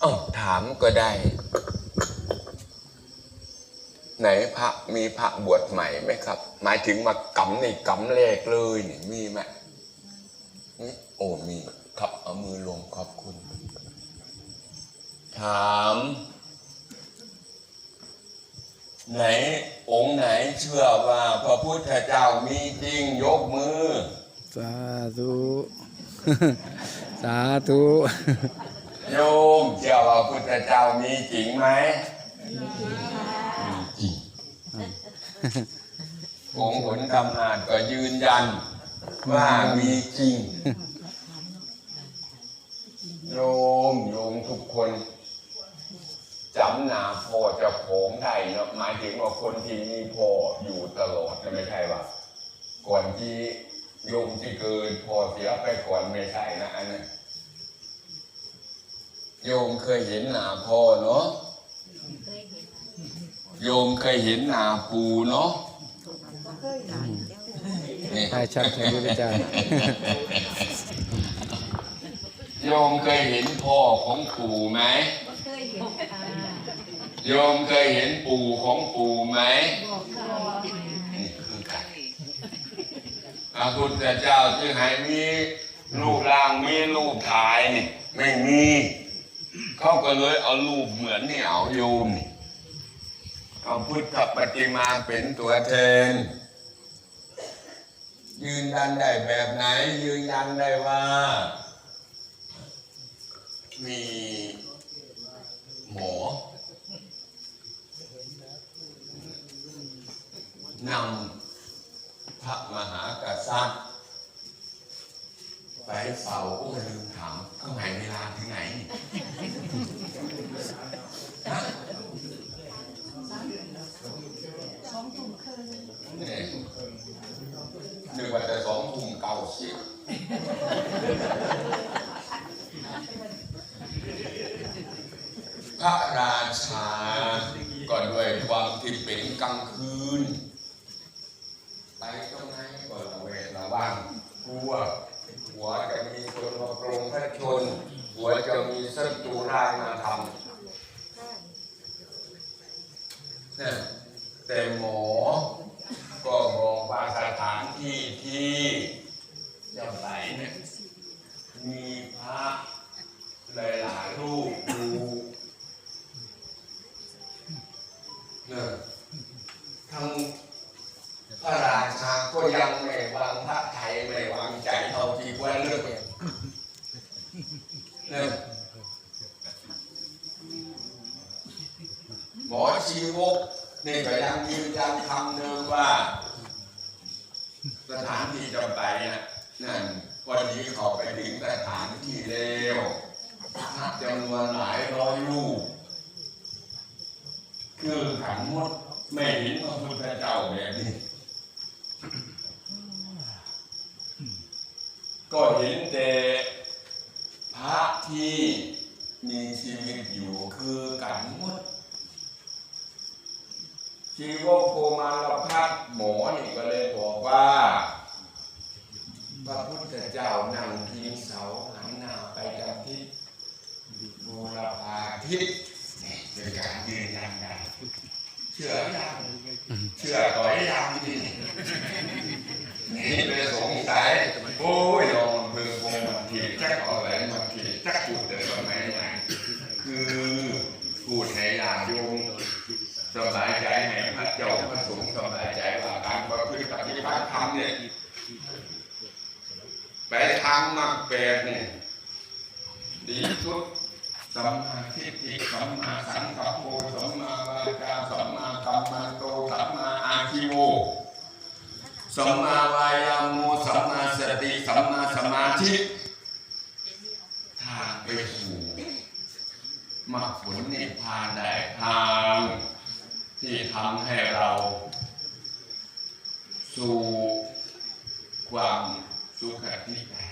เอ้าถามก็ได้ ไหนพระมีพระบวชใหม่ไหมครับ หมายถึงมากำนี่กำเลขเลยนี่มีไหมนี่โอ้มีครับเอามือลงขอบคุณ ถาม ไหนองค์ไหนเชื่อว่าพระพุทธเจ้ามีจริงยกมือ สาธุ สาธุ โยมเชื่อว่าพุทธเจ้ามีจริงไหมมีจริงองค์ผลกำหานก็ยืนยัน ว่ามีจริง โยมโยมทุกคนจำนาพอจะโผงได้เนาะหมายถึงว่าคนที่มีพออยู่ตลอดไม่ใช่ว่าก่อนที่โยมที่เกิดพอเสียไปก่อนไม่ใช่นะอันนั้น โยมเคยเห็นหนาพ่อเนาะโยมเคยเห็นหนาปูเนาะนี่ใช่ชัดใช่ไหมอาจารย์โยมเคยเห็นพ่อของปู่ไหมเคยเห็นค่ะโยมเคยเห็นปู่ของปู่ไหมบอกค่ะนี่คือกันพระพุทธเจ้าจึงให้มีรูปร่างมีรูปถ่ายนี่ไม่มี เขาก็เลยเอารูปเหมือนนี่เอาโยมเอาพุทธปฏิมาเป็นตัวแทน ยืนยันได้แบบไหน ยืนยันได้ว่า มีหมอนำพระมหากษัตริย์ ไปเฝ้าโอ้ยลืมถามเขาหมายเวลาถึงไหนฮะสองทุ่มครึ่งเนี่ยนึกว่าจะสองทุ่มเก้าสิบพระราชาก็ด้วยความที่เป็นกลางคืน ไปตรงไหนก็ระเวทระวังกลัว หัวจะมีคนมาปรงพระชน หัวจะมีศัตรูร้ายมาทำเนี่ยแต่หมอ ก็บอกว่าสถานที่ที่จะไปเนี่ยมีพระหลายๆรูปอยู่เนี่ยทั้ง พระราชาก็ยังไม่วางพระไทยไม่วางใจเท่าที่ควรเลือกเนี่ยหมอชีวก นี่ก็ยังยืนยันคำเดิมว่า สถานที่จะไปนั่นวันนี้เขาไปถึงสถานที่เร็วพระจำนวนหลายร้อยรูปคือขันมดไม่เห็นพระพุทธเจ้าแบบนี้ ก็เห็นแต่พระที่มีชีวิตอยู่คือกันหมด ชีวโคมาลพัฒหมอนี่ก็เลยบอกว่าพระพุทธเจ้านั่งพิงเสาหันหน้าไปทางทิศบูรพาทิศเป็นการยืนยันได้เชื่อยังเชื่อต่อยยังนี่นี่เลยสงสัยโอ้ยลองเพิ่งคงมันทีจักเอาแหวนมันทีจักพูดแต่ก็ไม่ไหนคือพูดให้ญาติโยม สบายใจให้พระเจ้าพระสงฆ์สบายใจว่าการประพฤติป ฏิบัติธรรมเนี่ยไปทางมรรคแปดเนี่ยดีสุดสัมมาทิฏฐิสัมมาสังกัปโปสัมมาวาจาสัมมากัมมันโตสัมมาอาชีโวสัมมาวายาโมสัมมาสติสัมมาสมาธิทางไปสู่มรรคผลนิพพานได้ทาง ที่ทำให้เรา สู่ความสุขที่แท้